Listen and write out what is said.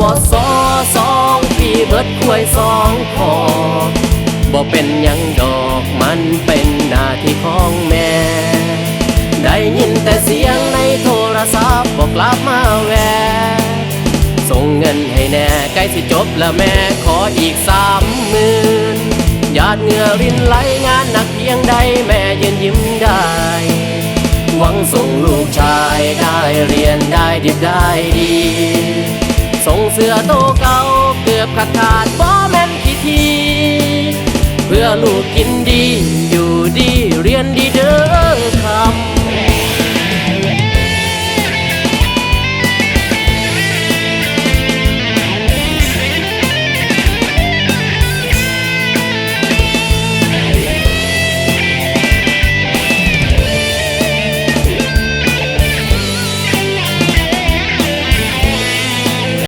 วสอสองปีเบิดควยสองคอบ่เป็นยังดอกมันเป็นหน้าที่ของแม่ ได้ยินแต่เสียงในโทรศัพท์บอกกลับมาแวะส่งเงินให้แน่ใกล้สิจบแล้วแม่ขออีกสามหมื่นหยาดเหงื่อรินไหลงานหนักเพียงใดแม่ยืนยิ้มได้ หวังส่งลูกชายได้เรียนได้ดิบได้ดี สื้อโตเก่าเกือบขาดขาดบ่แม่นทีที เพื่อลูกกินดี